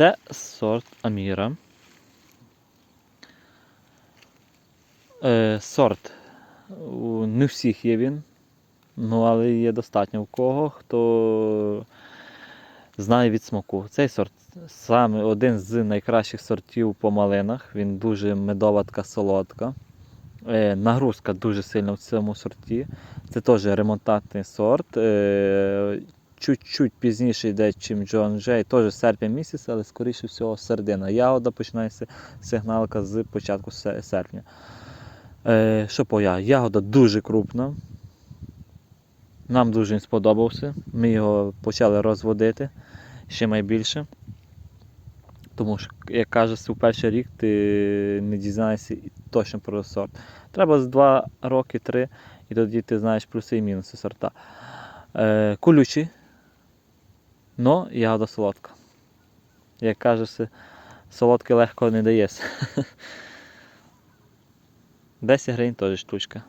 Це сорт Аміра. Е, сорт. Не всіх є він. Ну, але є достатньо в кого, хто знає від смаку. Цей сорт саме один з найкращих сортів по малинах. Він дуже медова така солодка. Е, нагрузка дуже сильна в цьому сорті. Це теж ремонтантний сорт. Е, чуть-чуть пізніше йде, чим Джон Джей. Теж серпень місяць, але скоріше всього середина. Ягода починається сигналка з початку серпня. Е, що по ягоді? Ягода дуже крупна. Нам дуже він сподобався. Ми його почали розводити ще найбільше. Тому що, як кажеться, у перший рік ти не дізнаєшся точно про сорт. Треба з 2 роки, 3, і тоді ти знаєш плюси і мінуси сорта. Е, колючий, но ягода солодка. Як кажеться, солодке легко не дається. 10 гривень теж штучка.